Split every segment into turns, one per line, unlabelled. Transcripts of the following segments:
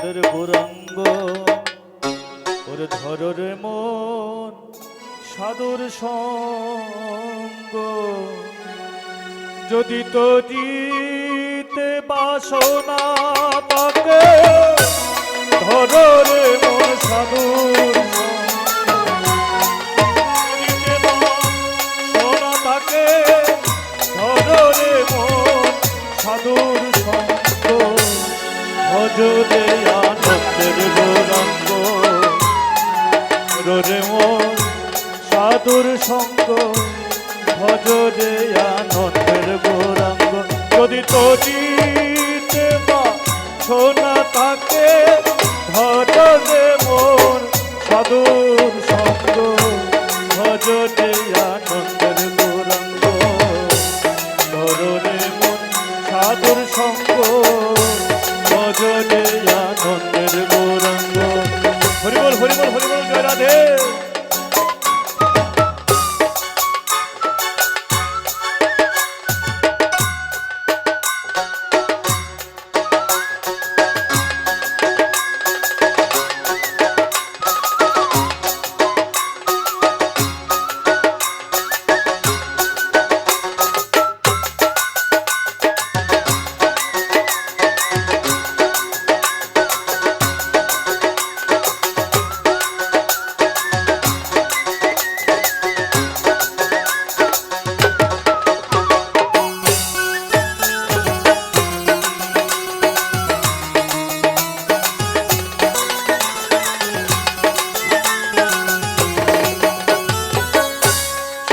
নন্দের বুরঙ্গ, ওর ধরর মন সাধুর সঙ্গ। যদি তো দিতে বাসনা তাকে ধর রে মন সাদর দিতে রে মন সাধুর সঙ্গ ভজরে আনন্দের গৌরাঙ্গ। যদি তজিতে বা সোনা তাকে ভজরে মন সাধুর সঙ্গ ভজরে আনন্দের গৌরাঙ্গ। ধররে মন সাধুর সঙ্গ ভজরে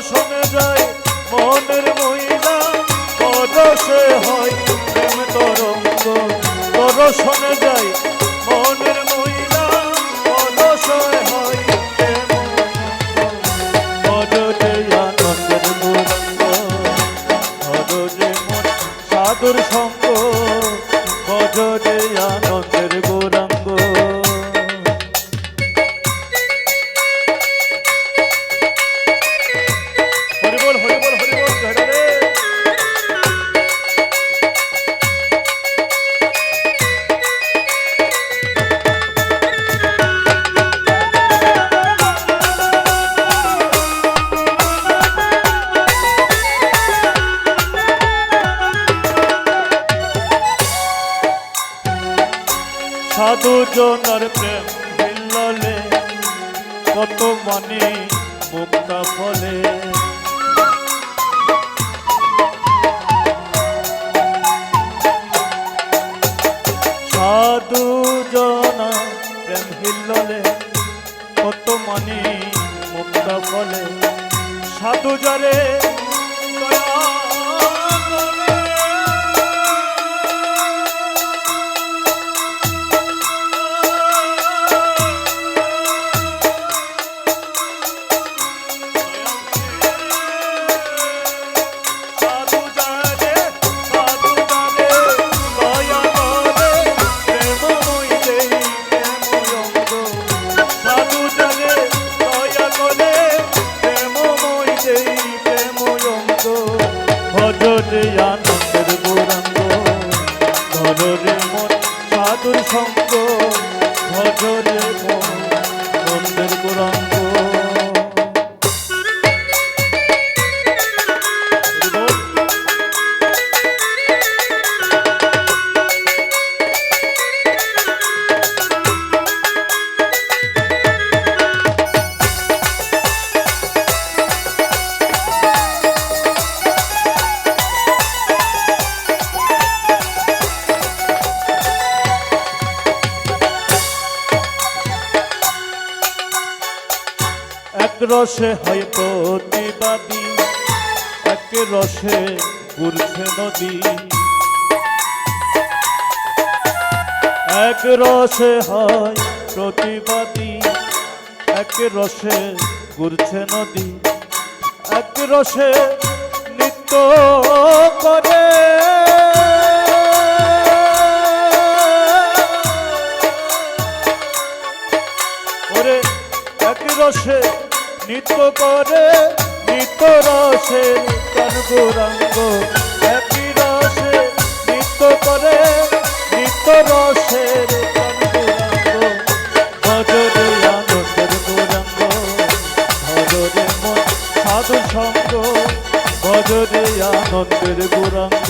দর্শনে যায় মনের মহিলা পরশে হয় প্রেম তরঙ্গ। দর্শনে যায় মনের মহিলা পরশে হয় আনন্দের গৌরঙ্গ ভজরে সাধুর সঙ্গ সাধু জনার প্রেম মিললে কত মানে মুক্তা ফলে। সাধু জনা প্রেম হিললে কত মানে মুক্তা ফলে। সাধু যারে সাধুর সঙ্গ এক রসে হয় প্রতিবাদী, এক রসে ঘুরছে নদী। এক রসে হয় প্রতিবাদী, এক রসে ঘুরছে নদী। এক রসে নৃত্য করে। এক রসে নৃত্য করে, নৃত্য রসে কান গৌরাঙ্গ একই রসে, নৃত্য করে, নৃত্য মন, সাধু সঙ্গ, ভজরে আনন্দের গৌরাঙ্গ।